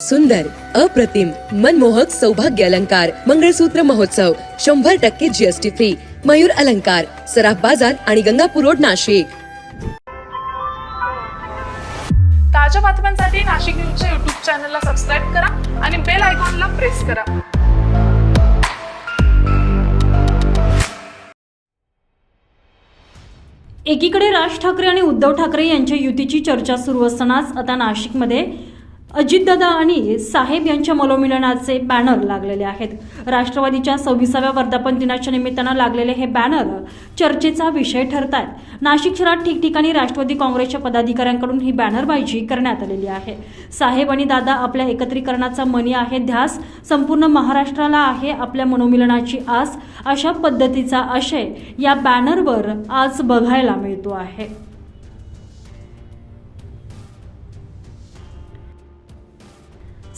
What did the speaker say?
सुंदर अप्रतिम मनमोहक सौभाग्य अलंकार मंगळसूत्र महोत्सव शंभर टक्के जीएसटी फ्री मयूर अलंकार सराफ बाजार आणि गंगापूर रोड नाशिक. ताज्या बातम्यांसाठी नाशिक न्यूजच्या युट्यूब चॅनलला सबस्क्राईब करा आणि बेल आयकॉनला प्रेस करा. एकीकडे राज ठाकरे आणि उद्धव ठाकरे यांच्या युतीची चर्चा सुरू असतानाच आता नाशिकमध्ये अजितदादा आणि साहेब यांच्या मनोमिलनाचे बॅनर लागलेले आहेत. राष्ट्रवादीच्या सव्वीसाव्या वर्धापन दिनाच्या निमित्तानं लागलेले हे बॅनर चर्चेचा विषय ठरत आहेत नाशिक शहरात ठिकठिकाणी राष्ट्रवादी काँग्रेसच्या पदाधिकाऱ्यांकडून ही बॅनरबाजी करण्यात आलेली आहे. साहेब आणि दादा आपल्या एकत्रीकरणाचा मनी आहे ध्यास संपूर्ण महाराष्ट्राला आहे आपल्या मनोमिलनाची आस अशा पद्धतीचा आशय या बॅनरवर आज बघायला मिळतो आहे.